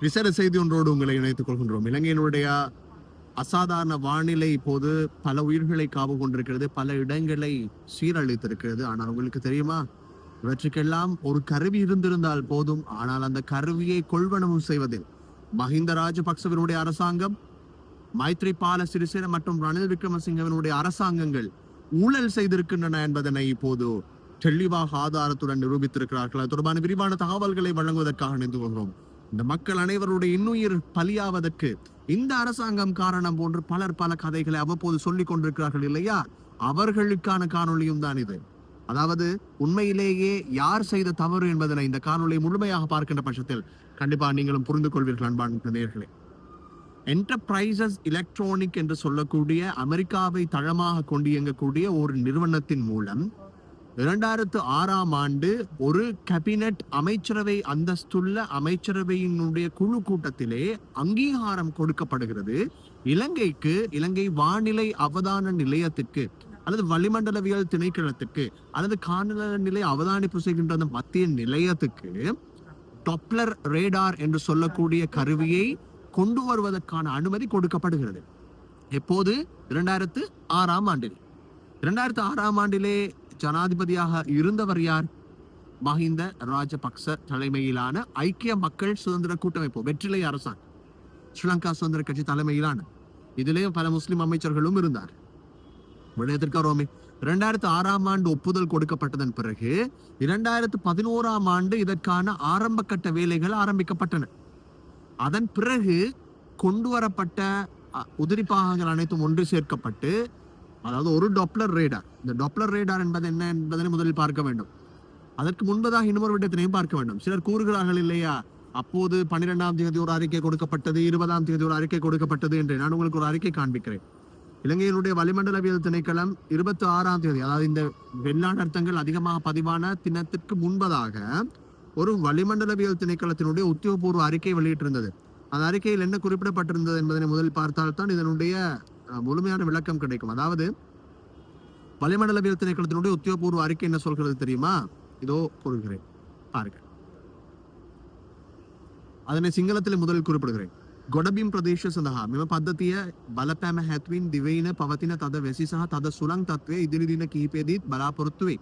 விசேட செய்தி ஒன்றோடு உங்களை இணைத்துக் கொள்கின்றோம். இலங்கையினுடைய அசாதாரண வானிலை இப்போது பல உயிர்களை காவு கொண்டிருக்கிறது பல இடங்களை சீரழித்திருக்கிறது. ஆனால் உங்களுக்கு தெரியுமா? இவற்றுக்கெல்லாம் ஒரு கருவி இருந்திருந்தால் போதும். ஆனால் அந்த கருவியை கொள்வனவு செய்வதில் மஹிந்த ராஜபக்சவினுடைய அரசாங்கம் மைத்ரிபால சிறிசேன மற்றும் ரணில் விக்ரமசிங்கவினுடைய அரசாங்கங்கள் ஊழல் செய்திருக்கின்றன என்பதனை இப்போது தெளிவாக ஆதாரத்துடன் நிரூபித்திருக்கிறார்கள். அது தொடர்பான விரிவான தகவல்களை வழங்குவதற்காக நினைந்து கொள்கிறோம். இந்த மக்கள் அனைவருடைய இன்னுயிர் பலியாவதற்கு இந்த அரசாங்கம் காரணம் போன்று பலர் பல கதைகளை அவ்வப்போது சொல்லிக் கொண்டிருக்கிறார்கள் இல்லையா? அவர்களுக்கான காணொளியும் தான் இது. அதாவது உண்மையிலேயே யார் செய்த தவறு என்பதனை இந்த காணொலியை முழுமையாக பார்க்கின்ற பட்சத்தில் கண்டிப்பா நீங்களும் புரிந்து கொள்வீர்கள் அன்பான நேர்களே என்டர்பிரைசஸ் எலக்ட்ரானிக் என்று சொல்லக்கூடிய அமெரிக்காவை தளமாக கொண்டு இயங்கக்கூடிய ஒரு நிறுவனத்தின் மூலம் இரண்டாயிரத்து ஆறாம் ஆண்டு ஒரு கேபினட் அமைச்சரவை அந்தஸ்துள்ள அமைச்சரவையினுடைய குழு கூட்டத்திலே அங்கீகாரம் கொடுக்கப்படுகிறது. இலங்கைக்கு இலங்கை வானிலை அவதான நிலையத்துக்கு அல்லது வளிமண்டலவியல் திணைக்களத்துக்கு அல்லது காணல நிலை அவதானிப்பு செய்கின்ற அந்த மத்திய நிலையத்துக்கு டொப்ளர் ரேடார் என்று சொல்லக்கூடிய கருவியை கொண்டு வருவதற்கான அனுமதி கொடுக்கப்படுகிறது. எப்போது? இரண்டாயிரத்து ஆறாம் ஆண்டில். இரண்டாயிரத்து ஆறாம் ஆண்டிலே ஜனாதிபதியாக இருந்தவர் யார்? மஹிந்த ராஜபக்ச தலைமையிலான ஐக்கிய மக்கள் சுதந்திர கூட்டமைப்பு வெற்றிலை அரசாங்கம். ஸ்ரீலங்கா சுதந்திர கட்சி தலைமையிலான. இதிலேயும் பல முஸ்லிம் அமைச்சர்களும் இருந்தார். விடயத்திற்கு இரண்டாயிரத்து ஆறாம் ஆண்டு ஒப்புதல் கொடுக்கப்பட்டதன் பிறகு இரண்டாயிரத்து பதினோராம் ஆண்டு இதற்கான ஆரம்ப கட்ட வேலைகள் ஆரம்பிக்கப்பட்டன. அதன் பிறகு கொண்டு வரப்பட்ட அ, உதிரி பாகங்கள் அனைத்தும் ஒன்று சேர்க்கப்பட்டு அதாவது ஒரு டாப்ளர் ரேடார் இந்த டாப்ளர் ரேடார் என்பது என்ன என்பதனை முதலில் பார்க்க வேண்டும். அதற்கு முன்பதாக இன்னொரு விடயத்தினையும் பார்க்க வேண்டும். சிலர் கூறுகிறார்கள் இல்லையா அப்போது பன்னிரெண்டாம் தேதி ஒரு அறிக்கை கொடுக்கப்பட்டது இருபதாம் தேதி ஒரு அறிக்கை கொடுக்கப்பட்டது என்று நான் உங்களுக்கு ஒரு அறிக்கை காண்பிக்கிறேன். இலங்கையினுடைய வளிமண்டலவியல் திணைக்களம் இருபத்தி ஆறாம் தேதி அதாவது இந்த வெள்ளாடர்த்தங்கள் அதிகமாக பதிவான தினத்திற்கு முன்பதாக ஒரு வளிமண்டலவியல் திணைக்களத்தினுடைய உத்தியோகபூர்வ அறிக்கை வெளியிட்டிருந்தது. அந்த அறிக்கையில் என்ன குறிப்பிடப்பட்டிருந்தது என்பதனை முதலில் பார்த்தால்தான் இதனுடைய முழுமையான விளக்கம் கிடைக்கும். அதாவது வளிமண்டலவியல் திணைக்களத்தினுடைய உத்தியோகபூர்வ அறிக்கை என்ன சொல்கிறது தெரியுமா? இதோ கூறுகிறேன். பாருங்கள். அதனை සිංහලතල මුදල් කුරපඩගරෙන් ගොඩබිම් ප්‍රදේශ සඳහා මෙම පද්ධතිය බලපෑම හැත්වින් දිවයින පවතින තද වැසි සහ තද සුළං තත්ත්වය ඉදිරි දින කිහිපයේදීත් බලාපොරොත්තු වේ.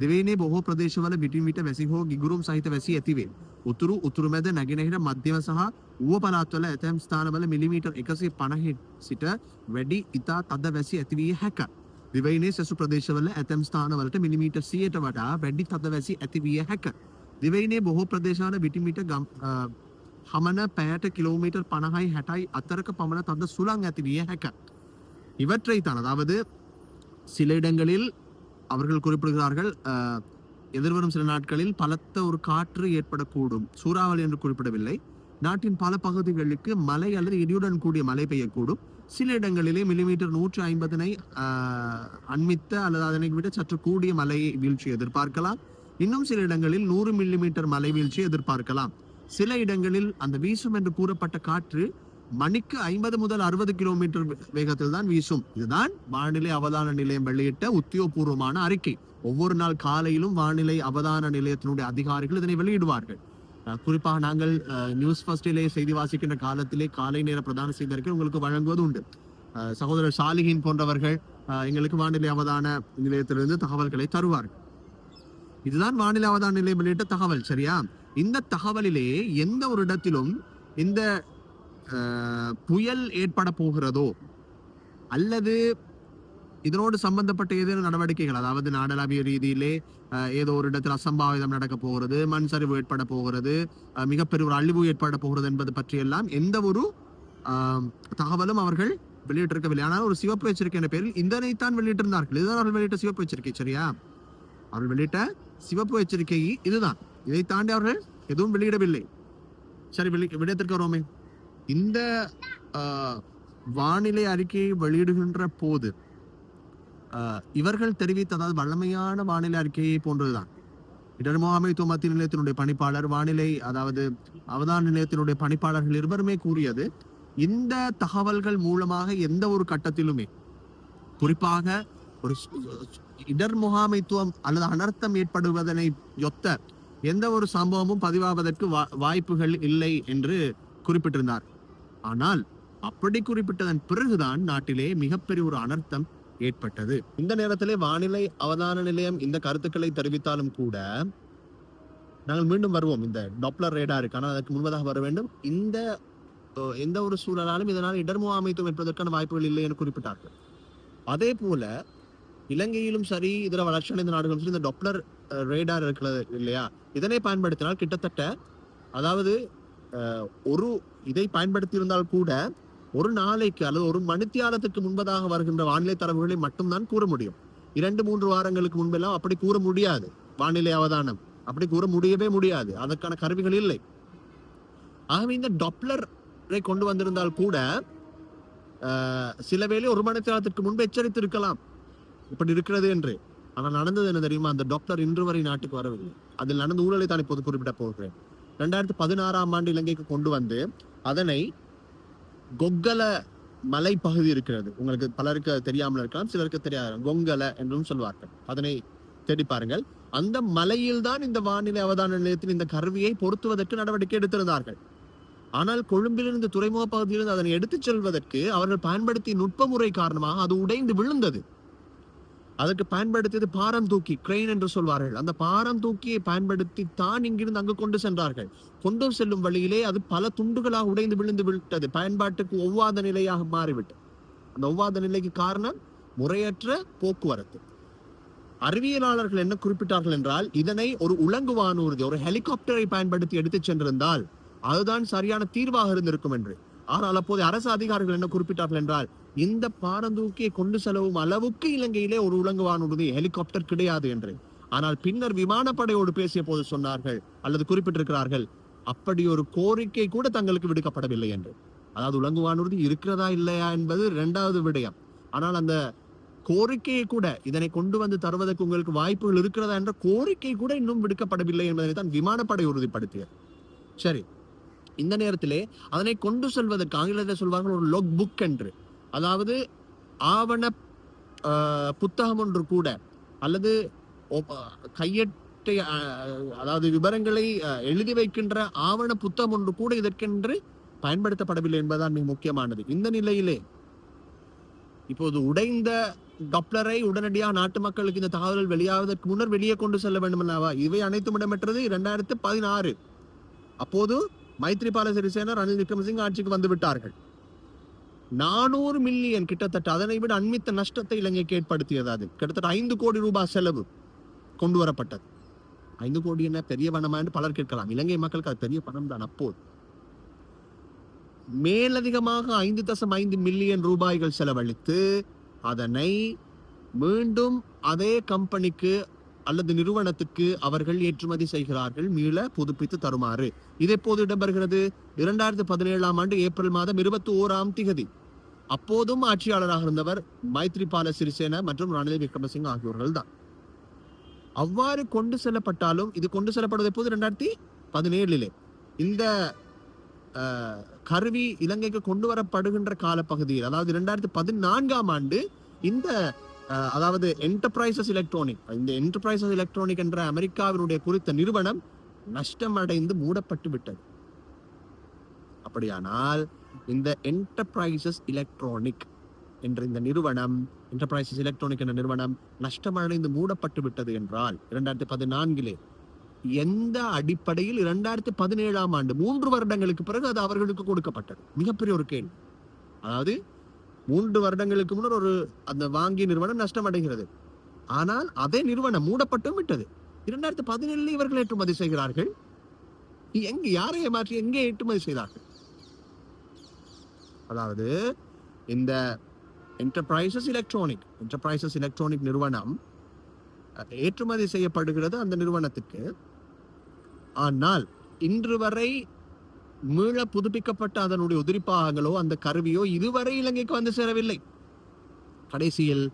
දිවයිනේ බොහෝ ප්‍රදේශවල විටින් විට වැසි හෝ ගිගුරුම් සහිත වැසි ඇතිවේ. උතුරු උතුරු මැද නැගෙනහිර මධ්‍යම සහ ඌව පළාත්වල ඇතැම් ස්ථානවල මිලිමීටර් එකසේ පණහි සිට වැඩි ඉතා තද වැසි ඇතිවිය හැක. දිවයිනේ සැසු ප්‍රදේශවල ඇතැම් ස්ථානවලට මිලිමීටර් සියයට වඩා වැඩි තද වැසි ඇතිවිය හැක. දිවයිනේ බොහෝ ප්‍රදේශවල විටිමිට ගම් අ, හමන පැයට கிலோமீட்டர் பணகாய் ஹெட்டாய் அத்தரக்க பமன தந்த சுலாங் அத்திவிய ஹேக்க இவற்றை தான் அதாவது சில இடங்களில் அவர்கள் குறிப்பிடுகிறார்கள் அஹ், எதிர்வரும் சில நாட்களில் பலத்த ஒரு காற்று ஏற்படக்கூடும் சூறாவளி என்று குறிப்பிடவில்லை நாட்டின் பல பகுதிகளுக்கு மழை அல்லது இடியுடன் கூடிய மழை பெய்யக்கூடும். சில இடங்களிலே மில்லிமீட்டர் நூற்று ஐம்பதனை அண்மித்த அல்லது அதனை விட சற்று கூடிய மழை வீழ்ச்சி எதிர்பார்க்கலாம். இன்னும் சில இடங்களில் நூறு மில்லிமீட்டர் மழை வீழ்ச்சி எதிர்பார்க்கலாம். சில இடங்களில் அந்த வீசும் என்று கூறப்பட்ட காற்று மணிக்கு ஐம்பது முதல் அறுபது கிலோமீட்டர் வேகத்தில் தான் வீசும். இதுதான் வானிலை அவதான நிலையம் வெளியிட்ட உத்தியோகபூர்வமான அறிக்கை. ஒவ்வொரு நாள் காலையிலும் வானிலை அவதான நிலையத்தினுடைய அதிகாரிகள் இதனை வெளியிடுவார்கள். குறிப்பாக நாங்கள் நியூஸ் ஃபர்ஸ்டிலே செய்தி வாசிக்கின்ற காலத்திலே காலை நேர பிரதான செய்தியறிக்கை உங்களுக்கு வழங்குவது உண்டு. சகோதரர் சாலிகின் போன்றவர்கள் எங்களுக்கு வானிலை அவதான நிலையத்திலிருந்து தகவல்களை தருவார்கள். இதுதான் வானிலை அவதான நிலையம் வெளியிட்ட தகவல் சரியா? இந்த தகவலிலே எந்த ஒரு இடத்திலும் இந்த புயல் ஏற்பட போகிறதோ அல்லது இதனோடு சம்பந்தப்பட்ட ஏதேனும் நடவடிக்கைகள் அதாவது நாடளாவிய ரீதியிலே ஏதோ ஒரு இடத்தில் அசம்பாவிதம் நடக்க போகிறது மண் சரிவு ஏற்பட போகிறது மிகப்பெரிய ஒரு அழிவு ஏற்பட போகிறது என்பது பற்றியெல்லாம் எந்த ஒரு தகவலும் அவர்கள் வெளியிட்டிருக்கவில்லை. ஆனால் ஒரு சிவப்பு எச்சரிக்கை என்ற பேரில் இதனைத்தான் வெளியிட்டிருந்தார்கள். இதுதான் அவர்கள் வெளியிட்ட சிவப்பு எச்சரிக்கை சரியா? அவர்கள் வெளியிட்ட சிவப்பு எச்சரிக்கை இதுதான். இதை தாண்டி அவர்கள் எதுவும் வெளியிடவில்லை. சரி வெளி விடயத்திற்கு இந்த வானிலை அறிக்கையை வெளியிடுகின்ற போது இவர்கள் தெரிவித்த அதாவது வல்லமையான வானிலை அறிக்கையை போன்றதுதான். இடர் முகாமைத்துவ மத்திய நிலையத்தினுடைய பணிப்பாளர் வானிலை அதாவது அவதான நிலையத்தினுடைய பணிப்பாளர்கள் இருவருமே கூறியது இந்த தகவல்கள் மூலமாக எந்த ஒரு கட்டத்திலுமே குறிப்பாக ஒரு இடர் முகாமைத்துவம் அல்லது அனர்த்தம் ஏற்படுவதனை ஒத்த எந்த ஒரு சம்பவமும் பதிவாவதற்கு வா- வாய்ப்புகள் இல்லை என்று குறிப்பிட்டிருந்தார். ஆனால் அப்படி குறிப்பிட்டதன் பிறகுதான் நாட்டிலே மிகப்பெரிய ஒரு அனர்த்தம் ஏற்பட்டது. இந்த நேரத்திலே வானிலை அவதான நிலையம் இந்த கருத்துக்களை தெரிவித்தாலும் கூட நாங்கள் மீண்டும் வருவோம். இந்த டாப்ளர் ரேடாருக்கு ஆனால் அதற்கு முன்பதாக வர வேண்டும். இந்த எந்த ஒரு சூழலாலும் இதனால் இடர்முகாமைத்துவம் என்பதற்கான வாய்ப்புகள் இல்லை என குறிப்பிட்டார்கள். அதே போல இலங்கையிலும் சரி இதர வளர்ச்சியடைந்த நாடுகளும் சரி இந்த டாப்ளர் ரேடார் இருக்கிறது இல்லையா? இதனை பயன்படுத்தினால் கிட்டத்தட்ட அதாவது ஒரு இதை பயன்படுத்தி இருந்தால் கூட ஒரு நாளைக்கு அல்லது ஒரு மணித்தியாலத்துக்கு முன்பதாக வருகின்ற வானிலை தரவுகளை மட்டும்தான் கூற முடியும். இரண்டு மூன்று வாரங்களுக்கு முன்பெல்லாம் அப்படி கூற முடியாது. வானிலை அவதானம். அப்படி கூற முடியவே முடியாது. அதற்கான கருவிகள் இல்லை. ஆகவே இந்த டாப்ளரை கொண்டு வந்திருந்தால் கூட சில வேளை ஒரு மணித்தியாலத்திற்கு முன்பு எச்சரித்து இருக்கலாம் இப்படி இருக்கிறது என்று. ஆனால் நடந்தது என்ன தெரியுமா? அந்த டாக்டர் இன்று வரை நாட்டுக்கு வரவில்லை. அதில் நடந்த ஊழலை தான் இப்போது குறிப்பிட போகிறேன். ரெண்டாயிரத்தி பதினாறாம் ஆண்டு இலங்கைக்கு கொண்டு வந்து அதனை கொக்கல மலை பகுதி இருக்கிறது. உங்களுக்கு பலருக்கு தெரியாமல் இருக்கலாம் சிலருக்கு தெரியாது. கொங்கல என்றும் சொல்வார்கள். அதனை தேடி பாருங்கள். அந்த மலையில் தான் இந்த வானிலை அவதான நிலையத்தில் இந்த கருவியை பொருத்துவதற்கு நடவடிக்கை எடுத்திருந்தார்கள். ஆனால் கொழும்பிலிருந்து துறைமுக பகுதியிலிருந்து அதனை எடுத்துச் செல்வதற்கு அவர்கள் பயன்படுத்திய நுட்ப முறை காரணமாக அது உடைந்து விழுந்தது. அதற்கு பயன்படுத்தியது பாரம் தூக்கி கிரெயின் என்று சொல்வார்கள். அந்த பாரம் தூக்கியை பயன்படுத்தி தான் இங்கிருந்து அங்கு கொண்டு சென்றார்கள். கொண்டு செல்லும் வழியிலே அது பல துண்டுகளாக உடைந்து விழுந்து விட்டது. பயன்பாட்டுக்கு ஒவ்வாத நிலையாக மாறிவிட்டது. அந்த ஒவ்வாத நிலைக்கு காரணம் முறையற்ற போக்குவரத்து. அறிவியலாளர்கள் என்ன குறிப்பிட்டார்கள் என்றால் இதனை ஒரு உலங்கு வானூர்தி ஒரு ஹெலிகாப்டரை பயன்படுத்தி எடுத்துச் சென்றிருந்தால் அதுதான் சரியான தீர்வாக இருந்திருக்கும் என்று. ஆனால் அப்போது அரசு அதிகாரிகள் என்ன குறிப்பிட்டார்கள் என்றால் இந்த பாரந்தூக்கியை கொண்டு செல்லவும் அளவுக்கு இலங்கையிலே ஒரு உலங்கு வானூர்தி ஹெலிகாப்டர் கிடையாது என்று. ஆனால் பின்னர் விமானப்படையோடு பேசிய போது சொன்னார்கள் அல்லது குறிப்பிட்டிருக்கிறார்கள் அப்படி ஒரு கோரிக்கை கூட தங்களுக்கு விடுக்கப்படவில்லை என்று. அதாவது உலங்கு வானூர்தி இருக்கிறதா இல்லையா என்பது இரண்டாவது விடயம். ஆனால் அந்த கோரிக்கையை கூட இதனை கொண்டு வந்து தருவதற்கு உங்களுக்கு வாய்ப்புகள் இருக்கிறதா என்ற கோரிக்கை கூட இன்னும் விடுக்கப்படவில்லை என்பதை தான் விமானப்படை உறுதிப்படுத்தியது. சரி இந்த நேரத்திலே அதனை கொண்டு செல்வதற்கு ஆங்கிலத்தில் சொல்வார்கள் ஒரு லொக் புக் என்று. அதாவது ஆவண ஆஹ், புத்தகம் ஒன்று கூட அல்லது கையெட்டை அதாவது விவரங்களை எழுதி வைக்கின்ற ஆவண புத்தகம் ஒன்று கூட இதற்கென்று பயன்படுத்தப்படவில்லை என்பதுதான் மிக முக்கியமானது. இந்த நிலையிலே இப்போது உடைந்த கப்ளரை உடனடியாக நாட்டு மக்களுக்கு இந்த தகவல் வெளியாவதற்கு முன்னர் வெளியே கொண்டு செல்ல வேண்டும் என்னவா இவை அனைத்தும் இடம்பெற்றது இரண்டாயிரத்து பதினாறு. அப்போது மைத்ரிபால சிறிசேனர் ரணில் விக்ரமசிங் ஆட்சிக்கு வந்து விட்டார்கள். நானூறு மில்லியன் கிட்டத்தட்ட அதனை விட அண்மித்த நஷ்டத்தை இலங்கைக்கு ஏற்படுத்தியது அது. கிட்டத்தட்ட ஐந்து கோடி ரூபாய் செலவு கொண்டு வரப்பட்டது. ஐந்து கோடி என்ன பெரிய பணமா என்று பலர் கேட்கலாம். இலங்கை மக்களுக்கு அது பெரிய பணம் தான் அப்போது. மேலதிகமாக ஐந்து தசம் ஐந்து மில்லியன் ரூபாய்கள் செலவழித்து அதனை மீண்டும் அதே கம்பெனிக்கு அல்லது நிறுவனத்துக்கு அவர்கள் ஏற்றுமதி செய்கிறார்கள். மீள புதுப்பித்து தருமாறு. இது எப்போது இடம்பெறுகிறது இரண்டாயிரத்தி பதினேழாம் ஆண்டு ஏப்ரல் மாதம் இருபத்தி ஓராம் திகதி. அப்போதும் ஆட்சியாளராக இருந்தவர் மைத்ரிபால சிறிசேன மற்றும் ரணில் விக்ரமசிங் ஆகியோர்கள் தான் அவ்வாறு கொண்டு செல்லப்பட்டாலும் இது கொண்டு செல்லப்படுவது எப்போது? ரெண்டாயிரத்தி பதினேழிலே. இந்த கருவி இலங்கைக்கு கொண்டு வரப்படுகின்ற காலப்பகுதியில் அதாவது இரண்டாயிரத்தி பதினான்காம் ஆண்டு இந்த அஹ், அதாவது என்டர்பிரைசஸ் எலக்ட்ரானிக் இந்த என்டர்பிரைசஸ் எலக்ட்ரானிக் என்ற அமெரிக்காவினுடைய குறித்த நிறுவனம் நஷ்டம் அடைந்து மூடப்பட்டு விட்டது அப்படியானால் இந்த என்டர்பிரைசஸ் எலக்ட்ரானிக் என்ற இந்த நிறுவனம் என்டர்பிரைசஸ் எலக்ட்ரானிக் என்ற நிறுவனம் நஷ்டமடைந்து மூடப்பட்டு விட்டது என்றால் இரண்டாயிரத்தி பதினான்கிலே எந்த அடிப்படையில் இரண்டாயிரத்தி பதினேழாம் ஆண்டு மூன்று வருடங்களுக்கு பிறகு அது அவர்களுக்கு கொடுக்கப்பட்டது? மிகப்பெரிய ஒரு கேள்வி. அதாவது மூன்று வருடங்களுக்கு முன்னர் ஒரு அந்த வாங்கிய நிறுவனம் நஷ்டம் அடைகிறது ஆனால் அதே நிறுவனம் மூடப்பட்டும் விட்டது. இரண்டாயிரத்தி பதினேழுல இவர்கள் ஏற்றுமதி செய்கிறார்கள். எங்க யாரை ஏமாற்றி எங்கே ஏற்றுமதி செய்தார்கள்? அதாவது இந்த என்டர்பிரைசஸ் எலக்ட்ரானிக் என்டர்பிரைசஸ் எலக்ட்ரானிக் நிறுவனம் ஏற்றுமதி செய்யப்படுகிறது அந்த நிறுவனத்துக்கு. ஆனால் இன்று வரை மீள புதுப்பிக்கப்பட்ட அதனுடைய உதிரிப்பாகங்களோ அந்த கருவியோ இதுவரை இலங்கைக்கு வந்து சேரவில்லை. கடைசியில்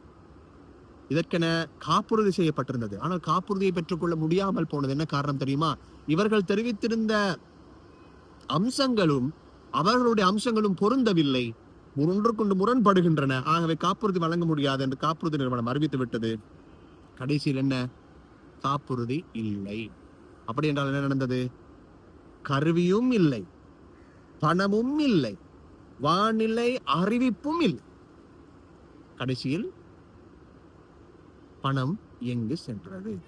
இதற்கென காப்புறுதி செய்யப்பட்டிருந்தது. ஆனால் காப்புறுதியை பெற்றுக்கொள்ள முடியாமல் போனது. என்ன காரணம் தெரியுமா? இவர்கள் தெரிவித்திருந்த அம்சங்களும் அவர்களுடைய அம்சங்களும் பொருந்தவில்லை. ஒன்றுக்கொண்டு முரண்படுகின்றன. ஆகவே காப்புறுதி வழங்க முடியாது என்று காப்புறுதி நிறுவனம் அறிவித்து விட்டது கடைசியில் என்ன? காப்புறுதி இல்லை. அப்படி என்றால் என்ன நடந்தது? கருவியும் இல்லை. பணமும் இல்லை. வானிலை அறிவிப்பும் இல்லை. கடைசியில் பணம் எங்கு சென்றது?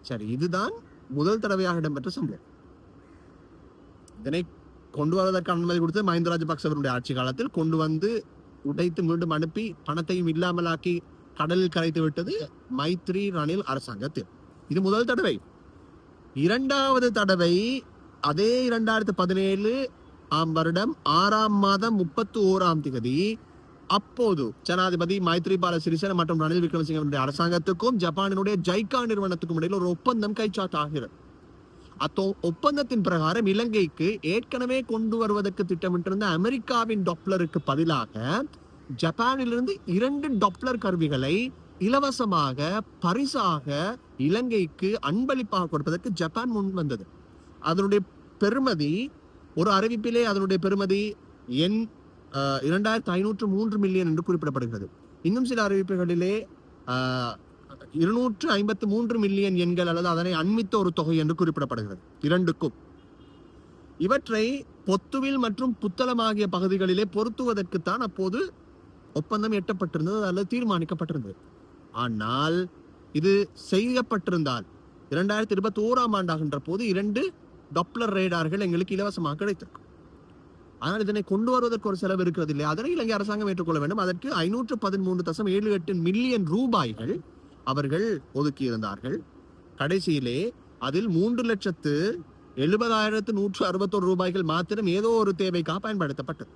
சரி இதுதான் முதல் தடவையாக இடம்பெற்ற சம்பவம். இதனை கொண்டு வருவதற்கு அனுமதி கொடுத்து மஹிந்த ராஜபக்சவருடைய ஆட்சி காலத்தில். கொண்டு வந்து உடைத்து மீண்டும் அனுப்பி பணத்தையும் இல்லாமலாக்கி கடலில் கரைத்து விட்டது மைத்ரி ரணில் அரசாங்கத்தில். இது முதல் தடவை. இரண்டாவது தடவை அதே இரண்டாயிரத்தி பதினேழு ஆம் வருடம் ஆறாம் மாதம் முப்பத்தி ஓராம் தேதி அப்போது ஜனாதிபதி மைத்ரிபால சிறிசேன மற்றும் ரணில் விக்ரமசிங்கனுடைய அரசாங்கத்துக்கும் ஜப்பானினுடைய ஜைகா நிறுவனத்துக்கும் இடையில் ஒரு ஒப்பந்தம் கைச்சாத்தாகிறது. அத்தோ ஒப்பந்தத்தின் பிரகாரம் இலங்கைக்கு ஏற்கனவே கொண்டு வருவதற்கு திட்டமிட்டிருந்த அமெரிக்காவின் டொப்ளருக்கு பதிலாக ஜப்பானிலிருந்து இரண்டு டொப்லர் கருவிகளை இலவசமாக பரிசாக இலங்கைக்கு அன்பளிப்பாக கொடுப்பதற்கு ஜப்பான் முன் வந்தது. அதனுடைய பெருமதி ஒரு அறிவிப்பிலே அதனுடைய பெருமதி எண் இரண்டாயிரத்தி ஐநூற்று மூன்று மில்லியன் என்று குறிப்பிடப்படுகிறது. இன்னும் சில அறிவிப்புகளிலே இருநூற்று ஐம்பத்து மூன்று மில்லியன் எண்கள் அல்லது அதனை அண்மித்த ஒரு தொகை என்று குறிப்பிடப்படுகிறது. இரண்டுக்கும். இவற்றை பொத்துவில் மற்றும் புத்தளம் ஆகிய பகுதிகளிலே பொருத்துவதற்குத்தான் அப்போது ஒப்பந்தம் எட்டப்பட்டிருந்தது அல்லது தீர்மானிக்கப்பட்டிருந்தது. ஆனால் இது செய்யப்பட்டிருந்தால் இரண்டாயிரத்தி இருபத்தி ஓராம் ஆண்டாகின்ற போது இரண்டு டப்ளர் ரேடார்கள் எங்களுக்கு இலவசமாக கிடைத்திருக்கும். ஆனால் இதனை கொண்டு வருவதற்கு ஒரு செலவு இருக்கிறது இல்லை அதனை இலங்கை அரசாங்கம் ஏற்றுக்கொள்ள வேண்டும். அதற்கு ஐநூற்று பதிமூன்று தசம் ஏழு எட்டு மில்லியன் ரூபாய்கள் அவர்கள் ஒதுக்கியிருந்தார்கள். கடைசியிலே அதில் மூன்று லட்சத்து எழுபதாயிரத்து நூற்று அறுபத்தொரு ரூபாய்கள் மாத்திரம் ஏதோ ஒரு தேவைக்காக பயன்படுத்தப்பட்டது.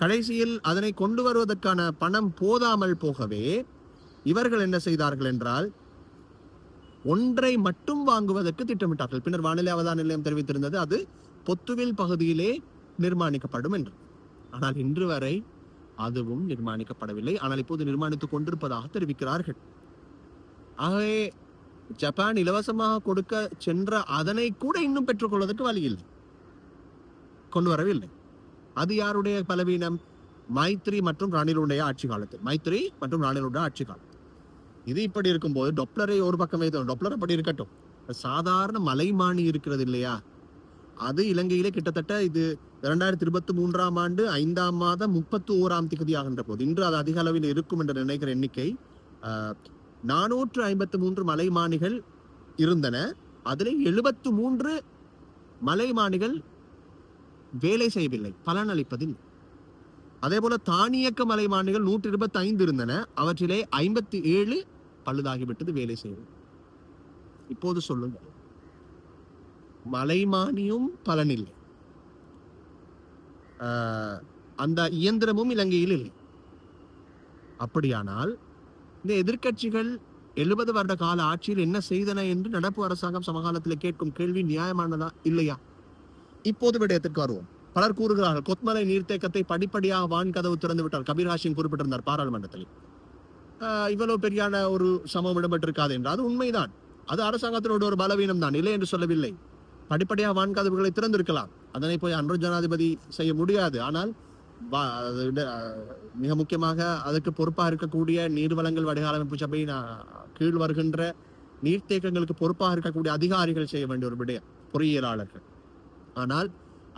கடைசியில் அதனை கொண்டு வருவதற்கான பணம் போதாமல் போகவே இவர்கள் என்ன செய்தார்கள் என்றால் ஒன்றை மட்டும் வாங்குவதற்கு திட்டமிட்டார்கள். பின்னர் வானிலை அவதான நிலையம் தெரிவித்திருந்தது அது பொத்துவில் பகுதியிலே நிர்மாணிக்கப்படும் என்று. ஆனால் இன்று வரை அதுவும் நிர்மாணிக்கப்படவில்லை. ஆனால் இப்போது நிர்மாணித்துக் கொண்டிருப்பதாக தெரிவிக்கிறார்கள். ஆகவே ஜப்பான் இலவசமாக கொடுக்க சென்ற அதனை கூட இன்னும் பெற்றுக்கொள்வதற்கு வழி இல்லை. கொண்டு வரவில்லை. அது யாருடைய பலவீனம்? மைத்ரி மற்றும் ரணிலுடைய ஆட்சி காலத்தில். மைத்ரி மற்றும் ரணிலுடைய ஆட்சி காலம். இது இப்படி இருக்கும்போது டொப்ளரை ஒரு பக்கம் வைத்தோம் டொப்ளர் அப்படி இருக்கட்டும். சாதாரண மலைமானி இருக்கிறது இல்லையா? அது இலங்கையிலே கிட்டத்தட்ட இது இரண்டாயிரத்தி இருபத்தி மூன்றாம் ஆண்டு ஐந்தாம் மாதம் முப்பத்தி ஓராம் திகதி ஆகின்ற போது. இன்று அது அதிக அளவில் இருக்கும் என்று நினைக்கிற எண்ணிக்கை நானூற்று ஐம்பத்து மூன்று மலைமானிகள் இருந்தன. அதில் எழுபத்து மூன்று மலைமானிகள் வேலை செய்யவில்லை பலனளிப்பதில் அதே போல தானியக்க மலைமானிகள் நூற்றி இருபத்தி ஐந்து இருந்தன. அவற்றிலே ஐம்பத்தி ஏழு பழுதாகிவிட்டது வேலை செய்வது இப்போது சொல்லுங்க மலைமானியும் பலனில்லை. ஆஹ், அந்த இயந்திரமும் இலங்கையில் இல்லை. அப்படியானால் இந்த எதிர்க்கட்சிகள் எழுபது வருட கால ஆட்சியில் என்ன செய்தன என்று நடப்பு அரசாங்கம் சமகாலத்தில் கேட்கும் கேள்வி நியாயமானதா இல்லையா? இப்போது விடயத்திற்கு வருவோம். பலர் கூறுகிறார்கள் கொத்மலை நீர்த்தேக்கத்தை படிப்படியாக வான் கதவு திறந்து விட்டார் கபீர் குறிப்பிட்டிருந்தார் பாராளுமன்றத்தில். இவ்வளவு பெரியான ஒரு சமம் இடம்பெற்றிருக்காது என்று அது உண்மைதான். அது அரசாங்கத்தினோட ஒரு பலவீனம் தான் இல்லை என்று சொல்லவில்லை. படிப்படியாக வான்கதவுகளை திறந்திருக்கலாம். அதனை போய் அன்று ஜனாதிபதி செய்ய முடியாது. ஆனால் மிக முக்கியமாக அதற்கு பொறுப்பாக இருக்கக்கூடிய நீர்வளங்கள் வடிகாலமைப்பு சபை கீழ் வருகின்ற நீர்த்தேக்கங்களுக்கு பொறுப்பாக இருக்கக்கூடிய அதிகாரிகள் செய்ய வேண்டிய ஒரு விடயம் பொறியியலாளர்கள். ஆனால்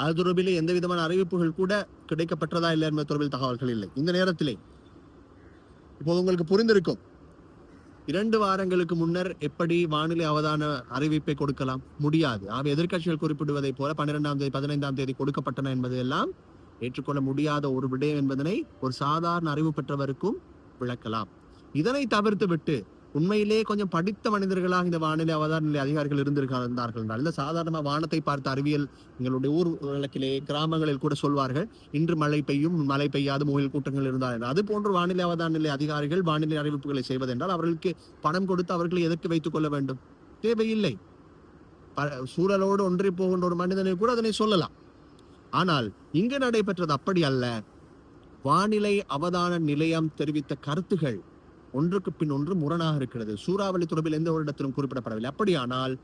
அது தொடர்பிலே எந்த விதமான அறிவிப்புகள் கூட கிடைக்கப்பட்டதா இல்லை என்பது தொடர்பில் தகவல்கள் இல்லை. இந்த நேரத்திலே இப்போது உங்களுக்கு புரிந்திருக்கும் இரண்டு வாரங்களுக்கு முன்னர் எப்படி வானிலை அவதான அறிவிப்பை கொடுக்கலாம்? முடியாது. ஆக எதிர்க்கட்சிகள் குறிப்பிடுவதை போல பன்னிரெண்டாம் தேதி பதினைந்தாம் தேதி கொடுக்கப்பட்டன என்பது எல்லாம் ஏற்றுக்கொள்ள முடியாத ஒரு விடயம் என்பதனை ஒரு சாதாரண அறிவு பெற்றவருக்கும் விளக்கலாம். இதனை தவிர்த்து விட்டு உண்மையிலே கொஞ்சம் படித்த மனிதர்களாக இந்த வானிலை அவதார நிலை அதிகாரிகள் இருந்திருக்கிறார்கள் என்றால் இந்த சாதாரணமாக வானத்தை பார்த்த அறிவியல் எங்களுடைய ஊர் வழக்கிலே கிராமங்களில் கூட சொல்வார்கள் இன்று மழை பெய்யும் மழை பெய்யாது முகில் கூட்டங்கள் இருந்தால் அது போன்று வானிலை அவதார நிலை அதிகாரிகள் வானிலை அறிவிப்புகளை செய்வதென்றால் அவர்களுக்கு பணம் கொடுத்து அவர்களை எதற்கு வைத்துக் கொள்ள வேண்டும். தேவையில்லை. ப- சூழலோடு ஒன்றி போகின்ற ஒரு மனிதனை கூட அதனை சொல்லலாம். ஆனால் இங்கு நடைபெற்றது அப்படி அல்ல. வானிலை அவதான நிலையம் தெரிவித்த கருத்துகள் ஒன்றுக்கு பின் ஒன்று முரணாக இருக்கிறது. சூறாவளி தொடர்பில் எந்த ஒரு இடத்திலும் குறிப்பிடப்படவில்லை. அப்படியானால்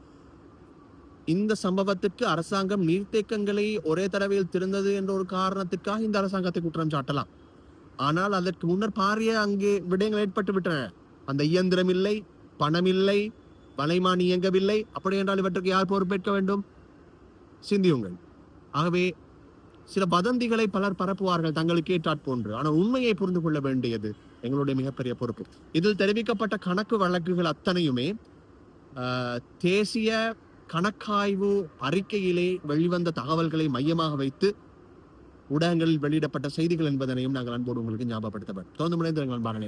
இந்த சம்பவத்துக்கு அரசாங்கம் நீர்த்தேக்கங்களை ஒரே தடவையில் திறந்தது என்ற ஒரு காரணத்திற்காக இந்த அரசாங்கத்தை குற்றம் சாட்டலாம். ஆனால் அதற்கு முன்னர் பாரிய அங்கே விடயங்கள் ஏற்பட்டு விட்டன. அந்த இயந்திரம் இல்லை பணம் இல்லை வலைமான் இயங்கவில்லை. அப்படி என்றால் இவற்றுக்கு யார் பொறுப்பேற்க வேண்டும்? சிந்தியுங்கள். ஆகவே சில வதந்திகளை பலர் பரப்புவார்கள் தங்களுக்கு ஏற்றாற் போன்று. ஆனால் உண்மையை புரிந்து கொள்ள வேண்டியது எங்களுடைய மிகப்பெரிய பொறுப்பு. இதில் தெரிவிக்கப்பட்ட கணக்கு வழக்குகள் அத்தனையுமே தேசிய கணக்காய்வு அறிக்கையிலே வெளிவந்த தகவல்களை மையமாக வைத்து ஊடகங்களில் வெளியிடப்பட்ட செய்திகள் என்பதனையும் நாங்கள் அன்போடு உங்களுக்கு ஞாபகப்படுத்தப்படும் தொடர்ந்து முனைந்து எங்கள் அன்பான